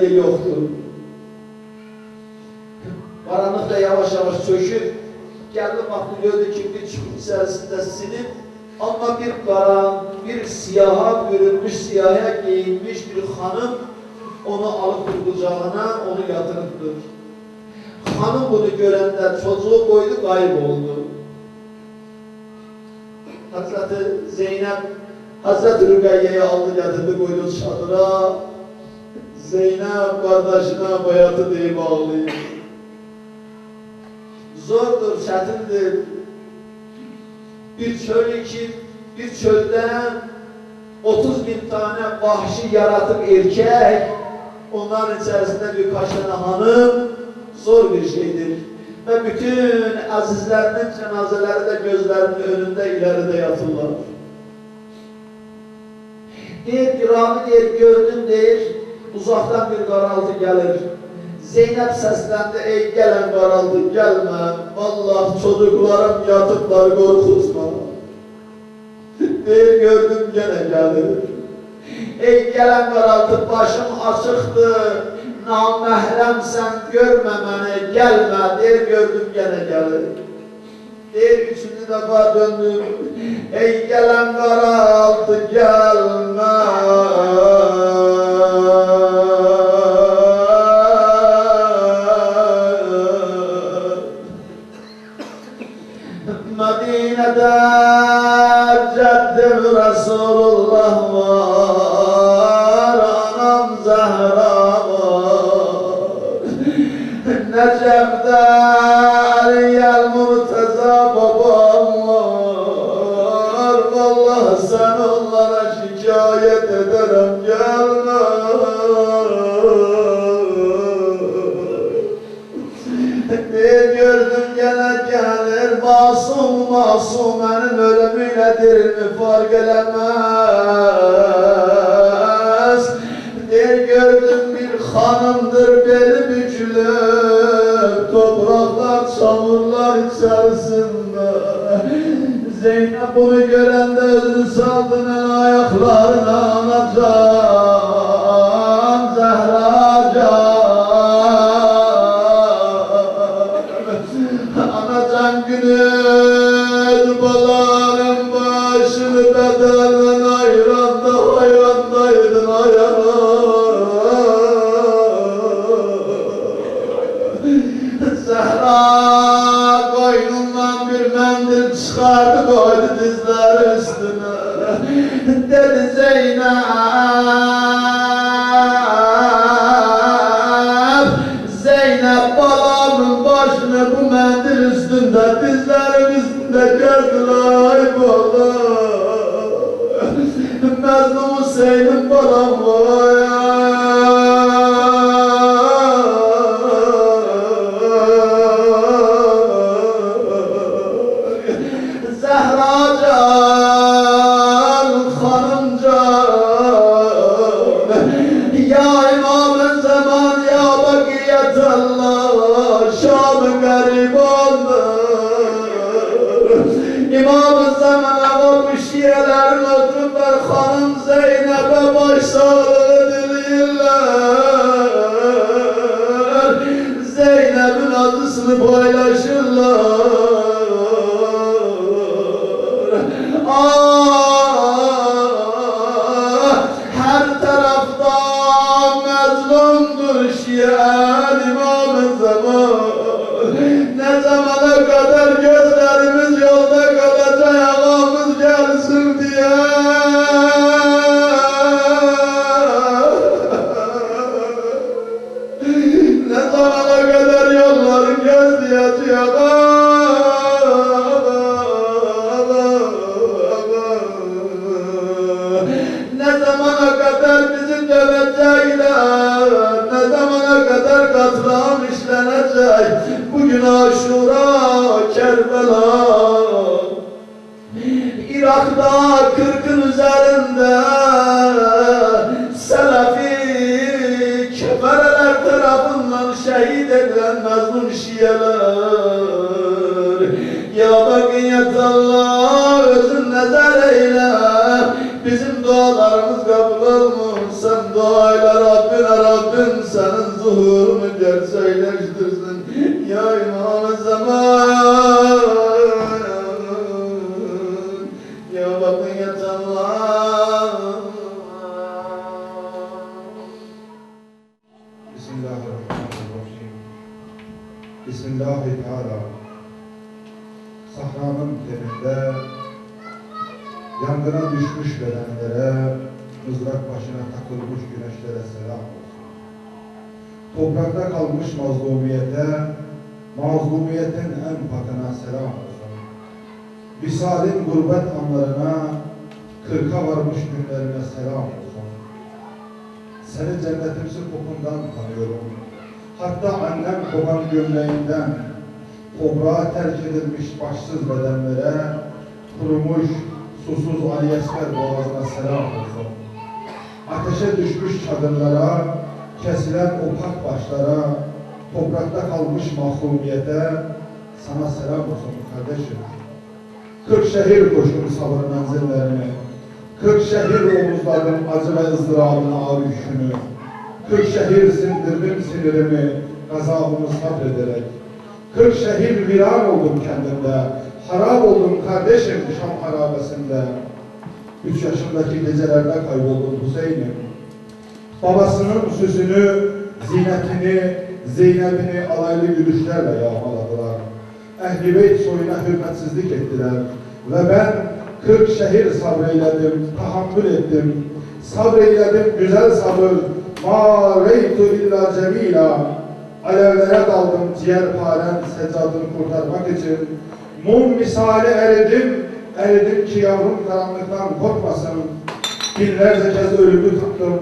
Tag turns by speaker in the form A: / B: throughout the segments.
A: Rüqayye yoktu. Karanlık da yavaş yavaş çöküp geldi baktı gördü ki bir çukur içerisinde sinip ama bir karan, bir siyaha bürünmüş, siyaha giyinmiş bir hanım onu alıp kucağına onu yatırıp dur. Hanım bunu görende çocuğu koydu kayboldu. Hazreti Zeynep Hazreti Rüqayye'yi aldı getirdi koydu çadıra. Zeynep kardeşine bayatı deyip ağlıyor. Zordur, çetindir. Bir çöl ki bir çölden 30 bin tane vahşi yaratık erkek, onların içerisinde birkaç tane hanım zor bir şeydir. Ve bütün azizlerinin cenazeleri de gözlerinin önünde ileride yatırlar. Deyir ki, Rami gördüm deyir, uzaktan bir qaraltı gelir. Zeynep seslendi, ey gelen qaraltı gelme, Allah çocuklarım yatıklar korkutma. Deyir, gördüm gene gelir. Ey gelen qaraltı başım açıqdır, naməhrəmsən görmə məni, gəlmə, deyir, gördüm gene gelir. Deyir, üçüncü defa döndüm, ey gelen qaraltı gelme. Masum masumenin ölümüyle dirilmi fark edemez. Bir gördüm bir hanımdır beli bükülür topraklar çamurlar içerisinde. Zeynep bunu görende özünü saldının ayaklarına anacan üstünde dizlerin üstünde gördüler ay bala Mezlum Hüseyin'in balam var. Zehra Hanım Zeynep'e başsağlığı dilirler Zeynep'in adısını paylaşırlar. Ah, her tarafta mezlumdur şiar Bugün Aşura Kerbela. Irak'ta kırkın üzerinde Selefi kefereler tarafından şehit edilen mazlum şiyeler. Ya bakiyet Allah özün nezer eyle. Bizim dualarımız kabul olmuş Sen duayla Rabbine Rabbin zuhurunu gerçekleştirsin. Ya İmam Zaman,
B: Toprakta kalmış mazlumiyete, mazlumiyetin en pakına selam olsun. Visalin gurbet anlarına, kırka varmış günlerine selam olsun. Seni cennetimsi kokundan tanıyorum. Hatta annem kokan gömleğinden, toprağa terk edilmiş başsız bedenlere, kurumuş, susuz Ali Esmer boğazına selam olsun. Ateşe düşmüş çadırlara, kesilen opak başlara, toprakta kalmış mahrumiyete, sana selam olsun kardeşim. Kırk şehir koştum sabır menzillerine, Kırk şehir omuzladım acı ve ızdırabın ağır yükünü. Kırk şehir sindirdim sinirimi, gazabımı sabrederek. Kırk şehir viran oldum kendimde, harap oldum kardeşim Şam harabesinde. Üç yaşındaki gecelerde kayboldum Hüseyin'im. Babasının süsünü, zinetini, Zeynep'ini alaylı gülüşlerle yağmaladılar. Ehl-i Beyt soyuna hürmetsizlik ettiler. Ve ben kırk şehir sabreyledim, tahammül ettim. Sabreyledim güzel sabır. Ma reytu illa cemila. Alevlere daldım ciğerparem seccadını kurtarmak için. Mum misali eridim, eridim ki yavrum karanlıktan korkmasın. Binlerce kez ölümü tuttum.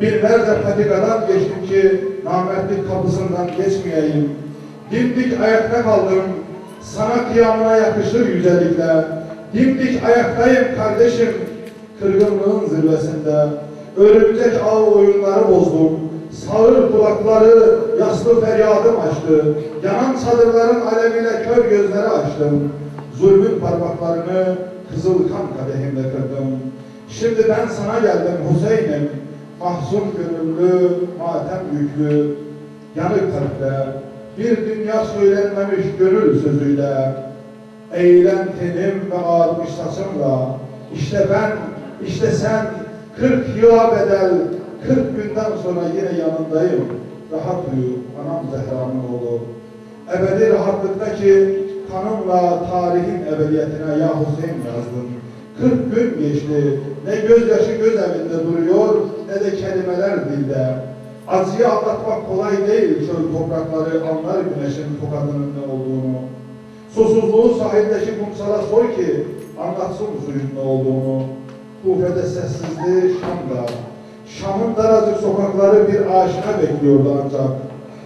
B: Binlerce patikadan geçtim ki namertlik kapısından geçmeyeyim. Dimdik ayakta kaldım. Sana kıyamına yakışır yücelikle. Dimdik ayaktayım kardeşim. Kırgınlığın zirvesinde. Örümcek ağ oyunları bozdum. Sağır kulakları yaslı feryadım açtı. Yanan çadırların aleviyle kör gözleri açtım. Zulmün parmaklarını kızıl kan kadehimle kırdım. Şimdi ben sana geldim Hüseyin'im. Mahzun gönüllü, matem yüklü, yanık kalple, bir dünya söylenmemiş gönül sözüyle, eğilen tenim ve ağarmış saçımla, işte ben, işte sen, kırk yıla bedel, kırk günden sonra yine yanındayım. Rahat uyu, anam Zehra'nın oğlu. Ebedi rahatlıktaki kanımla tarihin ebediyetine ya Hüseyin yazdım. Kırk gün geçti, ne gözyaşı göz evinde duruyor, ne de kelimeler dilde. Acıyı anlatmak kolay değil çöl toprakları anlar güneşin tokadının ne olduğunu. Susuzluğu sahildeki kumsala sor ki anlatsın suyun ne olduğunu. Kufede sessizliği Şam'da. Şam'ın daracık sokakları bir aşina bekliyordu ancak.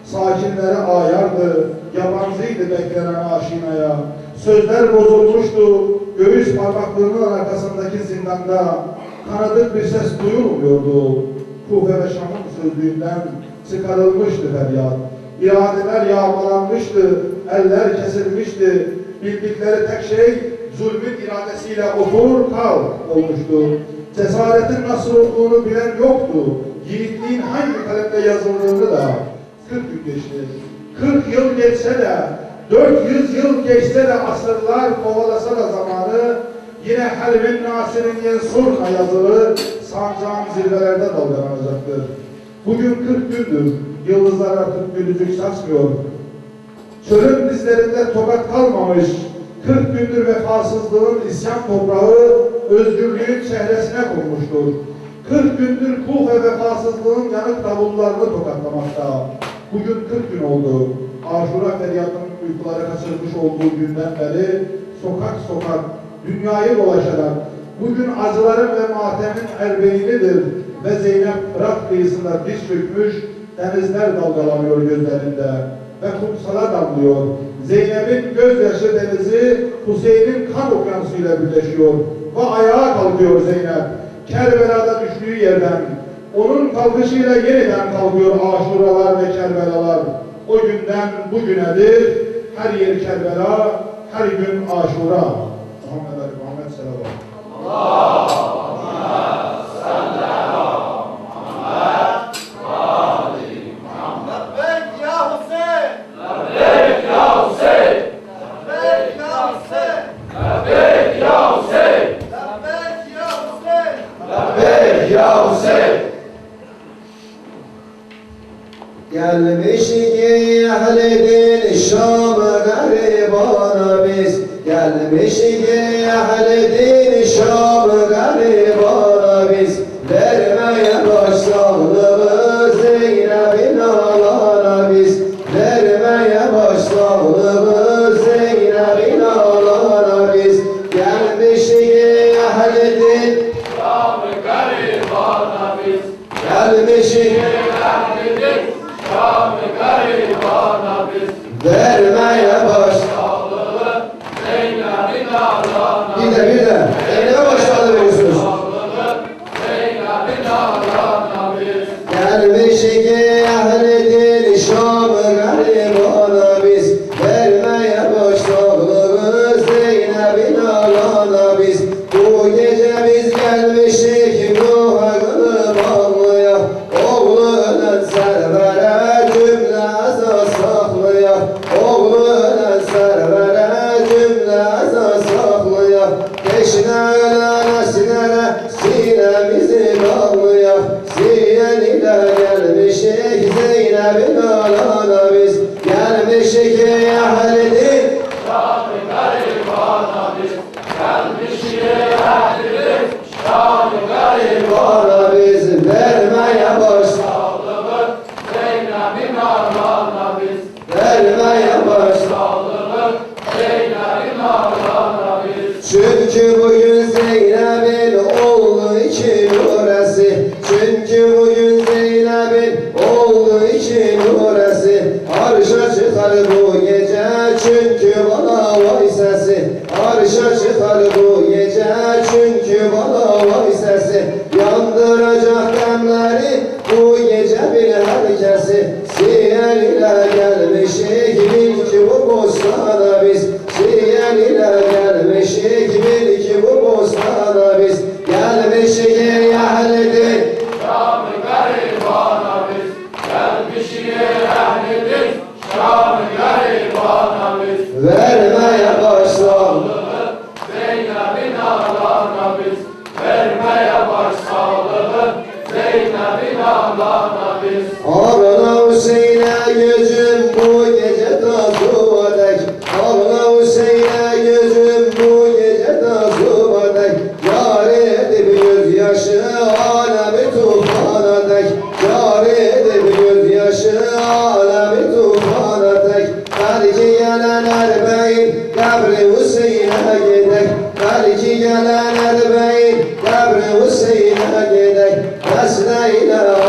B: Sakinleri ayardı, yabancıydı beklenen aşinaya. Sözler bozulmuştu, göğüs parmaklığının arkasındaki zindanda. Kanadık bir ses duyulmuyordu. Kufe ve Şam'ın sözlüğünden çıkarılmıştı feryat. İradeler yağmalanmıştı, eller kesilmişti. Bildikleri tek şey zulmün iradesiyle otur kal olmuştu. Cesaretin nasıl olduğunu bilen yoktu. Yiğitliğin hangi kalemde yazıldığını da 40 gün geçti. 40 yıl geçse de 400 yıl geçse de asırlar kovalasa da zamanı yine Helvin Nasir'in Yensur'la yazılı sancağın zirvelerde dalgalanacaktır. Bugün 40 gündür. Yıldızlar artık gülücük saçmıyor. Çölün dizlerinde tokat kalmamış. 40 gündür vefasızlığın isyan toprağı özgürlüğün çehresine konmuştur. 40 gündür kuh ve vefasızlığın yanık davullarını tokatlamakta. Bugün 40 gün oldu. Aşura feryatının uykuları kaçırmış olduğu günden beri sokak sokak dünyayı dolaşarak bugün acıların ve matemin erbeyinidir ve Zeynep Fırat kıyısında diz çökmüş denizler dalgalanıyor gözlerinde ve kumsala damlıyor. Zeynep'in gözyaşı denizi Hüseyin'in kan okyanusuyla birleşiyor ve ayağa kalkıyor Zeynep. Kerbela'da düştüğü yerden onun kalkışıyla yeniden kalkıyor Aşuralar ve Kerbelalar. O günden bugünedir her yer Kerbela, her gün Aşura.
C: law. Derviş iki ehledi Güzeliyle gelmişik Zeynep'in alana biz Gelmişik ey ahlidin Şam-ı garibana biz Gelmişik ey ahlidin Şam-ı Alemin oğlu için orası Arşa çıkar bu Kabri Hüseyin'e gidek Belki gelen erbeyin Kabri Hüseyin'e gidek Mesneyle